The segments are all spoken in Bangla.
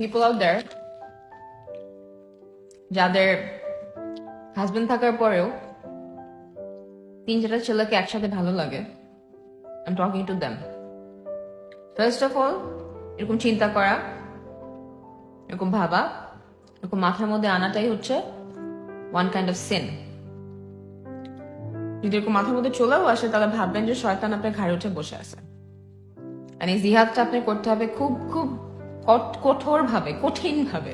পিপল আউট দেয়ার যাদের হাজবেন্ড থাকার পরেও তিন চারটা ছেলেকে একসাথে ভালো লাগে। I talking to them first of all এরকম চিন্তা করা, এরকম ভাবা, এরকম মাথার মধ্যে আনাটাই হচ্ছে ওয়ান কাইন্ড অফ সিন যদি এরকম মাথার মধ্যে চলেও আসে, তাহলে ভাববেন যে শয়তান আপনার ঘাড়ে উঠে বসে আছে। আর এই জিহাদটা আপনি করতে হবে খুব খুব কঠোর ভাবে কঠিন ভাবে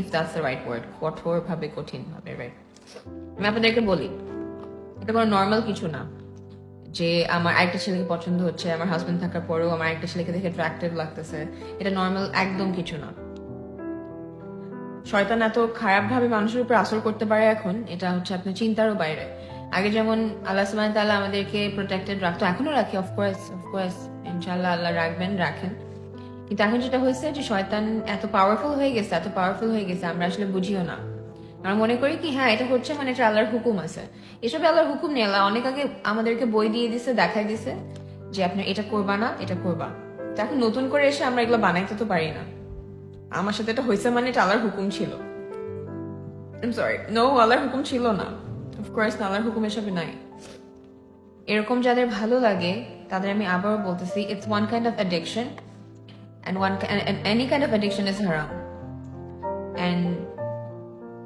if that's the right word কঠোর ভাবে কঠিন ভাবে রাইট আমি আপনাদেরকে বলি, এটা কোনো নর্মাল কিছু না, যে আমার আরেকটা ছেলেকে পছন্দ হচ্ছে, আমার হাজবেন্ড থাকার পরেও আমার একটা ছেলেকে দেখে অ্যাট্রাক্টিভ লাগতেছে, এটা নর্মাল একদম কিছু না। শয়তান এত খারাপ ভাবে মানুষের উপর আসর করতে পারে এখন, এটা হচ্ছে আপনার চিন্তারও বাইরে। আগে যেমন আল্লাহ সুবহানাহু তাআলা আমাদেরকে প্রোটেক্টেড রাখতো এখনও রাখি অফকোর্স অফকোর্স ইনশাআল্লাহ আল্লাহ রাখবেন, রাখেন। কিন্তু এখন যেটা হয়েছে যে শয়তান এত পাওয়ারফুল হয়ে গেছে, এত পাওয়ারফুল হয়ে গেছে, আমরা আসলে বুঝিও না। আমরা মনে করি কি হ্যাঁ এটা হচ্ছে মানে এটা আল্লাহর হুকুম আছে। এসবে আল্লাহর হুকুম নেই, আল্লাহ অনেক আগে আমাদেরকে বই দিয়ে দিছে, দেখাই দিছে যে আপনি এটা করবা না, এটা করবা। তো এখন নতুন করে এসে আমরা এগুলো বানাইতে তো পারি না। আমার সাথে এটা হয়েছে মানে এটা আল্লাহর হুকুম ছিল। সরি নো আল্লাহর হুকুম ছিল না। অফকোর্স না, আল্লাহর হুকুম এসবে নাই। এরকম যাদের ভালো লাগে, তাদের আমি আবারও বলতেছি it's one kind of addiction and one any kind of addiction is হারাম অ্যান্ড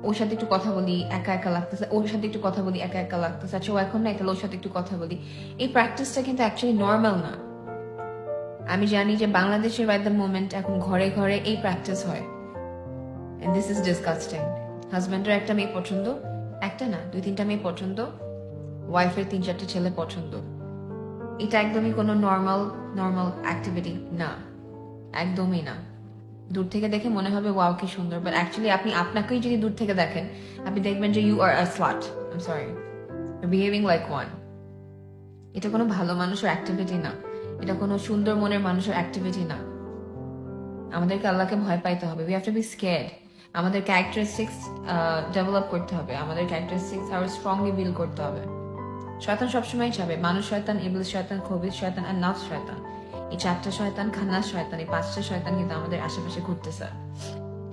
ওর সাথে একটু কথা বলি, একা একা লাগতেছে, ওর সাথে একটু কথা বলি, একা একা লাগতেছে আচ্ছা ও এখন নাই, তাহলে ওর সাথে একটু কথা বলি। এই প্র্যাকটিসটা কিন্তু অ্যাকচুয়ালি নর্মাল না। আমি জানি যে বাংলাদেশের বাই দ্য মোমেন্ট এখন ঘরে ঘরে এই প্র্যাকটিস হয়। দিস ইজ ডিসকাস্টিং হাজব্যান্ডের একটা মেয়ে পছন্দ, একটা না, দুই তিনটা মেয়ে পছন্দ ওয়াইফের তিন চারটে ছেলে পছন্দ। এটা একদমই কোনো নর্মাল নর্মাল অ্যাক্টিভিটি না। একদমই না। দূর থেকে দেখে মনে হবে, ওয়াও, কি সুন্দর। বাট অ্যাকচুয়ালি আপনি আপনাকেই যদি দূর থেকে দেখেন, আপনি দেখবেন যে you are a slut I sorry behaving like one এটা কোনো ভালো মানুষের অ্যাক্টিভিটি না। এটা কোনো সুন্দর মনের মানুষের অ্যাক্টিভিটি না। আমাদেরকে আল্লাহকে ভয় পাইতে হবে। We have to be scared আমাদের ক্যারেক্টারিস্টিক্স ডেভেলপ করতে হবে। আমাদের ক্যারেক্টারিস্টিক্স আরও স্ট্রংলি বিল্ড করতে হবে। শয়তান সবসময় চাবে। মানুষ শয়তান ইবলিস শয়তান খবিস শয়তান আর নাফ শয়তান। এই চারটা শয়তান খান্নাস শয়তান, এই পাঁচটা শয়তান কিন্তু আমাদের আশেপাশে ঘুরতেছে।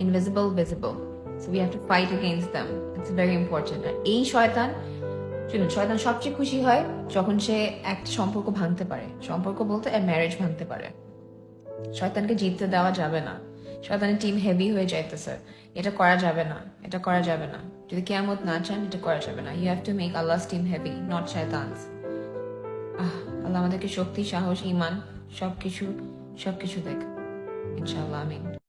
Invisible visible so we have to fight against them it's very important আর এই শয়তান, শুনুন, শয়তান সবচেয়ে খুশি হয় যখন সে একটা সম্পর্ক ভাঙতে পারে। সম্পর্ক বলতে ম্যারেজ ভাঙতে পারে। শয়তানকে জিততে দেওয়া যাবে না। শয়তানের টিম হেভি হয়ে যাইতেছে। এটা করা যাবে না। এটা করা যাবে না। যদি কেয়ামত না চান, এটা করা যাবে না। You have to make Allah's team heavy not শয়তানস আল্লাহ আমাদেরকে শক্তি, সাহস ইমান সবকিছু সবকিছু দেখ। ইনশাল্লাহ আমিন।